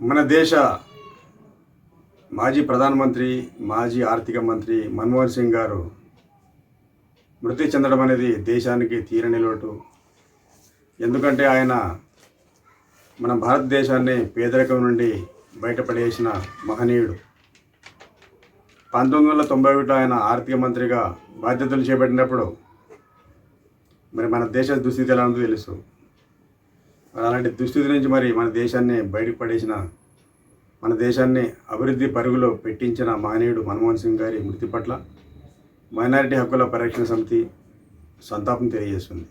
మన దేశ మాజీ ప్రధానమంత్రి మాజీ ఆర్థిక మంత్రి మన్మోహన్ సింగ్ గారు మృతి చెందడం అనేది దేశానికి తీరని లోటు. ఎందుకంటే ఆయన మన భారతదేశాన్ని పేదరికం నుండి బయటపడేసిన మహనీయుడు. పంతొమ్మిది వందల తొంభై ఒకటిలో ఆయన ఆర్థిక మంత్రిగా బాధ్యతలు చేపట్టినప్పుడు మరి మన దేశ దుస్థితి ఎలా ఉందో తెలుసు. అలాంటి దుస్థితి నుంచి మరి మన దేశాన్ని బయటకు పడేసిన మన దేశాన్ని అభివృద్ధి పరుగులో పెట్టించిన మహనీయుడు మన్మోహన్ సింగ్ గారి మృతి పట్ల మైనారిటీ హక్కుల పరిరక్షణ సమితి సంతాపం తెలియజేస్తుంది.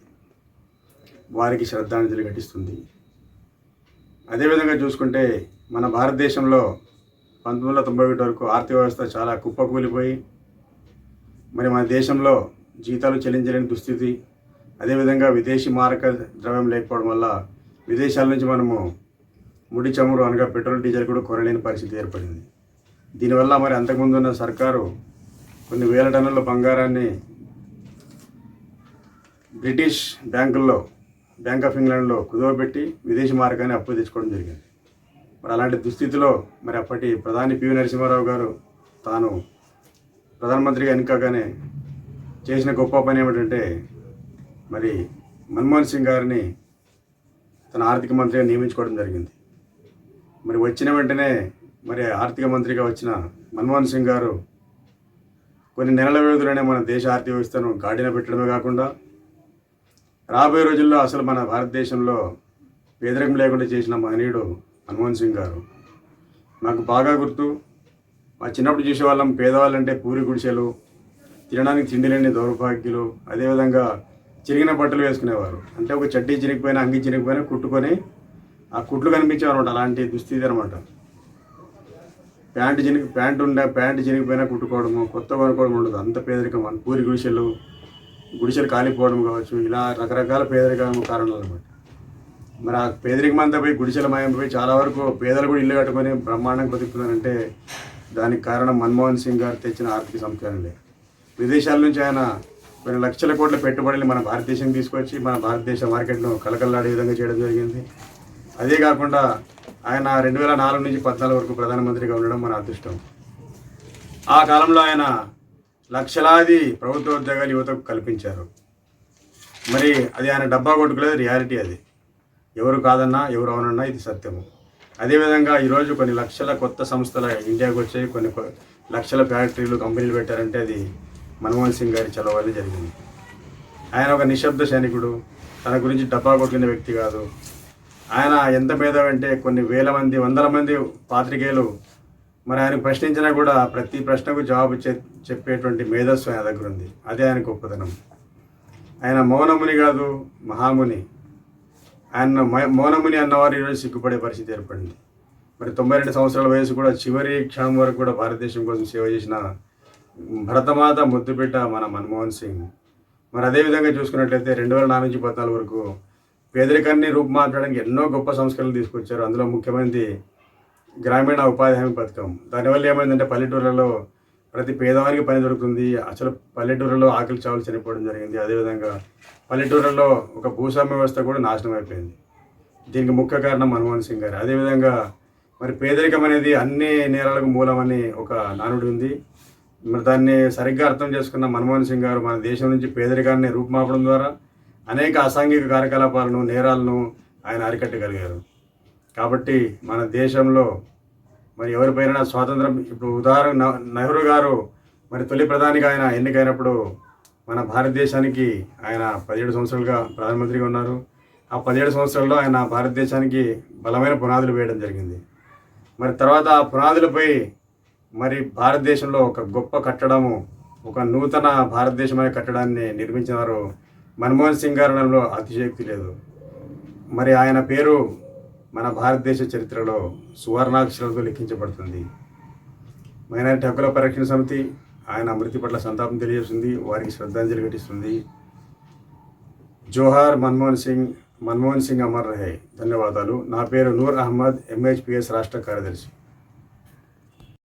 వారికి శ్రద్ధాంజలి ఘటిస్తుంది. అదేవిధంగా చూసుకుంటే మన భారతదేశంలో పంతొమ్మిది వందల తొంభై ఒకటి వరకు ఆర్థిక వ్యవస్థ చాలా కుప్పకూలిపోయి మరి మన దేశంలో జీతాలు చెల్లించలేని దుస్థితి అదేవిధంగా విదేశీ మారక ద్రవ్యం లేకపోవడం వల్ల విదేశాల నుంచి మనము ముడి చమురు అనగా పెట్రోల్ డీజిల్ కూడా కొనలేని పరిస్థితి ఏర్పడింది. దీనివల్ల మరి అంతకుముందు ఉన్న సర్కారు కొన్ని వేల టన్నుల బంగారాన్ని బ్రిటిష్ బ్యాంకుల్లో బ్యాంక్ ఆఫ్ ఇంగ్లాండ్లో కుదవబెట్టి విదేశీ మార్గాన్ని అప్పు తెచ్చుకోవడం జరిగింది. మరి అలాంటి దుస్థితిలో మరి అప్పటి ప్రధాని పివి నరసింహారావు గారు తాను ప్రధానమంత్రిగా ఎన్నికగానే చేసిన గొప్ప పని ఏమిటంటే మరి మన్మోహన్ సింగ్ గారిని తన ఆర్థిక మంత్రిగా నియమించుకోవడం జరిగింది. మరి వచ్చిన వెంటనే మరి ఆర్థిక మంత్రిగా వచ్చిన మన్మోహన్ సింగ్ గారు కొన్ని నెలల వ్యవధిలోనే మన దేశ ఆర్థిక వ్యవస్థను గాడిన పెట్టడమే కాకుండా రాబోయే రోజుల్లో అసలు మన భారతదేశంలో పేదరికం లేకుండా చేసిన మహనీయుడు మన్మోహన్ సింగ్ గారు. నాకు బాగా గుర్తు మా చిన్నప్పుడు చూసేవాళ్ళం పేదవాళ్ళంటే పూరి గుడిసెలు తినడానికి తిండి లేని దౌర్భాగ్యులు అదేవిధంగా చిరిగిన బట్టలు వేసుకునేవారు. అంటే ఒక చడ్డీ చిరిగిపోయినా అంగి చిరిగిపోయినా కుట్టుకొని ఆ కుట్లు కనిపించేవారు అలాంటి దుస్థితి అనమాట ప్యాంటు చినిగి ప్యాంటు ఉండే ప్యాంటు చినిగిపోయినా కుట్టుకోవడము కొత్త కొనుక్కోవడం ఉండదు. అంత పేదరికం. మన పూరి గుడిసెలు గుడిసెలు కాలిపోవడం కావచ్చు ఇలా రకరకాల పేదరికం కారణాలు అనమాట మరి ఆ పేదరికం అంతా పోయి గుడిసెల మాయం పోయి చాలా వరకు పేదలు కూడా ఇల్లు కట్టుకొని బ్రహ్మాండంగా బతుకుతున్నారంటే దానికి కారణం మన్మోహన్ సింగ్ గారు తెచ్చిన ఆర్థిక సంస్కరణలే. విదేశాల నుంచి ఆయన కొన్ని లక్షల కోట్ల పెట్టుబడులు మన భారతదేశం తీసుకొచ్చి మన భారతదేశ మార్కెట్ను కలకల్లాడే విధంగా చేయడం జరిగింది. అదే కాకుండా ఆయన రెండు వేల నాలుగు నుంచి పద్నాలుగు వరకు ప్రధానమంత్రిగా ఉండడం మన అదృష్టం. ఆ కాలంలో ఆయన లక్షలాది ప్రభుత్వ ఉద్యోగాలు యువతకు కల్పించారు. మరి అది ఆయన డబ్బా కొట్టుకోలేదు రియాలిటీ అది. ఎవరు కాదన్నా ఎవరు అవునన్నా ఇది సత్యము. అదేవిధంగా ఈరోజు కొన్ని లక్షల కొత్త సంస్థల ఇండియాకు వచ్చాయి కొన్ని లక్షల ఫ్యాక్టరీలు కంపెనీలు పెట్టారంటే అది మన్మోహన్ సింగ్ గారి చలవ జరిగింది. ఆయన ఒక నిశ్శబ్ద సైనికుడు. తన గురించి డబ్బా కొట్టిన వ్యక్తి కాదు. ఆయన ఎంత మేధావంటే కొన్ని వేల మంది వందల మంది పాత్రికేయులు. మరి ఆయన ప్రశ్నించినా కూడా ప్రతి ప్రశ్నకు జవాబు చెప్పేటువంటి మేధస్సు ఆయన దగ్గర ఉంది. అదే ఆయన గొప్పతనం. ఆయన మౌనముని కాదు మహాముని. ఆయన మౌనముని అన్నవారు ఈరోజు సిగ్గుపడే పరిస్థితి ఏర్పడింది. మరి తొంభై రెండు సంవత్సరాల వయసు కూడా చివరి క్షణం వరకు కూడా భారతదేశం కోసం సేవ చేసిన భరతమాత ముద్దుబిడ్డ మన మన్మోహన్ సింగ్. మరి అదేవిధంగా చూసుకున్నట్లయితే రెండు వేల నాలుగు నుంచి పద్నాలుగు వరకు పేదరికాన్ని రూపుమార్చడానికి ఎన్నో గొప్ప సంస్కరణలు తీసుకొచ్చారు. అందులో ముఖ్యమైనది గ్రామీణ ఉపాధి హామీ పథకం. దానివల్ల ఏమైందంటే పల్లెటూర్లలో ప్రతి పేదవానికి పని దొరుకుతుంది. అసలు పల్లెటూరులో ఆకలి చావులు చనిపోవడం జరిగింది. అదేవిధంగా పల్లెటూరులో ఒక భూస్వామ్య వ్యవస్థ కూడా నాశనం అయిపోయింది. దీనికి ముఖ్య కారణం మన్మోహన్ సింగ్ గారు. అదేవిధంగా మరి పేదరికం అనేది అన్ని నేరాలకు మూలమని ఒక నానుడి ఉంది. మరి దాన్ని సరిగ్గా అర్థం చేసుకున్న మన్మోహన్ సింగ్ గారు మన దేశం నుంచి పేదరికాన్ని రూపుమాపడం ద్వారా అనేక అసాంఘిక కార్యకలాపాలను నేరాలను ఆయన అరికట్టగలిగారు. కాబట్టి మన దేశంలో మరి ఎవరిపైన స్వాతంత్రం ఇప్పుడు ఉదాహరణ నెహ్రూ గారు మరి తొలి ప్రధానిగా ఆయన ఎన్నికైనప్పుడు మన భారతదేశానికి ఆయన పదిహేడు సంవత్సరాలుగా ప్రధానమంత్రిగా ఉన్నారు. ఆ పదిహేడు సంవత్సరాల్లో ఆయన భారతదేశానికి బలమైన పునాదులు వేయడం జరిగింది. మరి తర్వాత ఆ పునాదులపై మరి భారతదేశంలో ఒక గొప్ప కట్టడము ఒక నూతన భారతదేశమైన కట్టడాన్ని నిర్మించినారు మన్మోహన్ సింగ్ గారు అనడంలో అతిశయోక్తి లేదు. మరి ఆయన పేరు మన భారతదేశ చరిత్రలో సువర్ణాక్షరాలతో లిఖించబడుతుంది. మైనారిటీ హక్కుల పరిరక్షణ సమితి ఆయన మృతి పట్ల సంతాపం తెలియజేస్తుంది వారికి శ్రద్ధాంజలి ఘటిస్తుంది. జోహార్ మన్మోహన్ సింగ్ మన్మోహన్ సింగ్ అమర్ రహే ధన్యవాదాలు. నా పేరు నూర్ అహ్మద్ ఎంహెచ్పిఎస్ రాష్ట్ర కార్యదర్శి.